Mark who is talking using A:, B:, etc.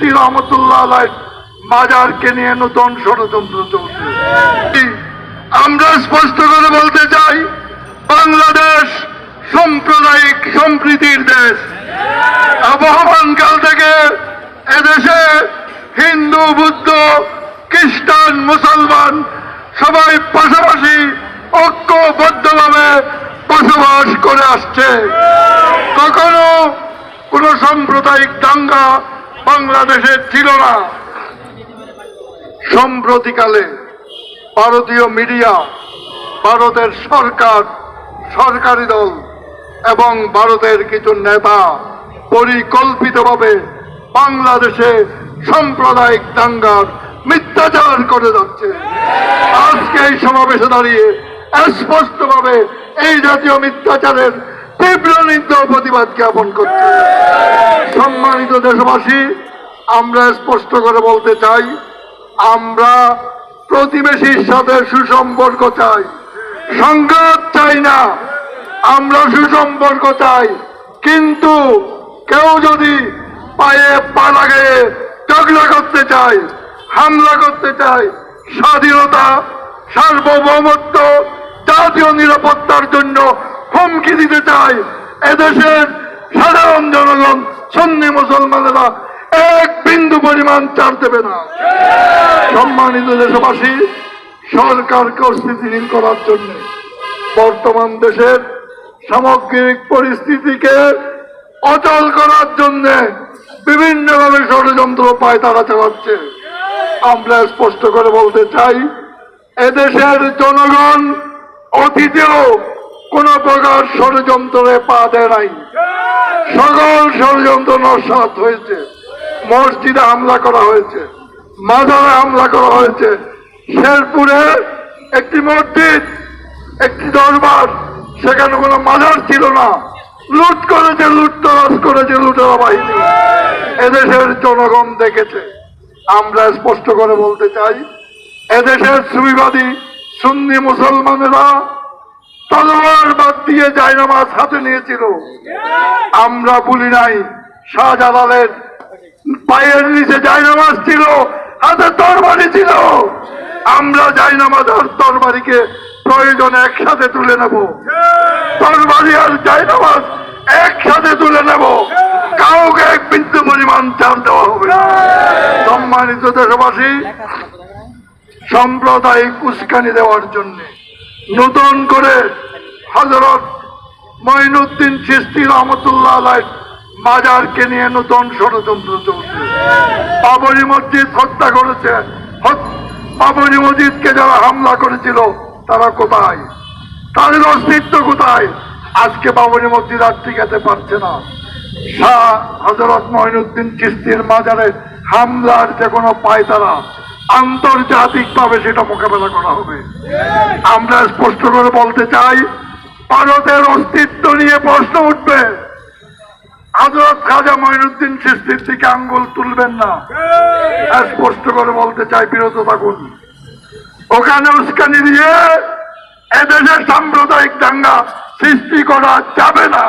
A: চিস্তি রহমতুল্লাহ মাজারকে নিয়ে নতুন ষড়যন্ত্র চলছে। আমরা স্পষ্ট করে বলতে চাই, বাংলাদেশ সাম্প্রদায়িক সম্প্রীতির দেশ। আবহমানকাল থেকে এদেশে হিন্দু, বুদ্ধ, খ্রিস্টান, মুসলমান সবাই পাশাপাশি ঐক্যবদ্ধভাবে বসবাস করে আসছে। কখনো কোন সাম্প্রদায়িক দাঙ্গা বাংলাদেশে ছিল না। সম্প্রতিকালে ভারতীয় মিডিয়া, ভারতের সরকার, সরকারি দল এবং ভারতের কিছু নেতা পরিকল্পিতভাবে বাংলাদেশে সাম্প্রদায়িক দাঙ্গার মিথ্যাচার করে যাচ্ছে। আজকে এই সমাবেশে দাঁড়িয়ে স্পষ্টভাবে এই জাতীয় মিথ্যাচারের তীব্র নিন্দা প্রতিবাদ জ্ঞাপন করছে? সম্মানিত দেশবাসী, আমরা স্পষ্ট করে বলতে চাই, আমরা প্রতিবেশীর সাথে সুসম্পর্ক চাই। সংঘাত চাই না, আমরা সুসম্পর্ক চাই। কিন্তু কেউ যদি পায়ে পা লাগিয়ে ঝগড়া করতে চায়, হামলা করতে চায়, স্বাধীনতা, সার্বভৌমত্ব, জাতীয় নিরাপত্তার জন্য হুমকি দিতে চায় এদেশের সাধারণ জনগণ, সন্নি মুসলমানেরা এক বিন্দু পরিমাণ চার দেবে না। সম্মানিত দেশবাসী সরকারকে স্থিতিহীন করার জন্য বর্তমান দেশের সামগ্রিক পরিস্থিতিকে অচল করার জন্য বিভিন্নভাবে ষড়যন্ত্র পায় তারা চালাচ্ছে। আমরা স্পষ্ট করে বলতে চাই, এদেশের জনগণ অতীতেও কোন প্রকার ষড়যন্ত্রে পা দেয় নাই। সকল ষড়যন্ত্র নস্বাত হয়েছে। মসজিদে হামলা করা হয়েছে। মাজারে হামলা করা হয়েছে। শেরপুরে একটি মসজিদ, একটি দরবার, সেখানে কোনো মাজার ছিল না। লুট করেছে, লুটতরাজ করেছে লুটেরা বাহিনী। এদেশের জনগণ দেখেছে। আমরা স্পষ্ট করে বলতে চাই, এদেশের সুবিবাদী সুন্নি মুসলমানেরা তলোয়ার বাদ দিয়ে জায়নামাজ হাতে নিয়েছিল। আমরা বলি নাই, শাহজালালের পায়ের নিচে জায়নামাজ ছিল, হাতে তরবারি ছিল। আমরা জায়নামাজ আর তরবারিকে প্রয়োজন একসাথে তুলে নেব। তরবারি আর জায়নামাজ একসাথে তুলে নেব। কাউকে এক বিন্দু পরিমাণ চাপ দেওয়া হবে। সম্মানিত দেশবাসী, সাম্প্রদায়িক উস্কানি দেওয়ার জন্য নতুন করে হজরত মঈনুদ্দিন চিস্তি রহমতুল্লাহ আলাই মাজারকে নিয়ে নতুন ষড়যন্ত্র চলছে। বাবরি মসজিদ হত্যা করেছে। বাবরি মসজিদকে যারা হামলা করেছিল, তারা কোথায়? তাদের অস্তিত্ব কোথায়? আজকে বাবরি মসজিদ আর টিকাতে পারছে না। শাহ হজরত মঈনুদ্দিন চিস্তির মাজারে হামলার যে কোনো পায়তারা আন্তর্জাতিক ভাবে সেটা মোকাবেলা করা হবে। আমরা স্পষ্ট করে বলতে চাই, ভারতের অস্তিত্ব নিয়ে প্রশ্ন উঠবে। হজরত খাজা মঈনুদ্দিন চিস্তির দিকে আঙ্গুল তুলবেন না। স্পষ্ট করে বলতে চাই, বিরত থাকুন। ওখানে উস্কানি দিয়ে এদেশের সাম্প্রদায়িক দাঙ্গা সৃষ্টি করা যাবে না।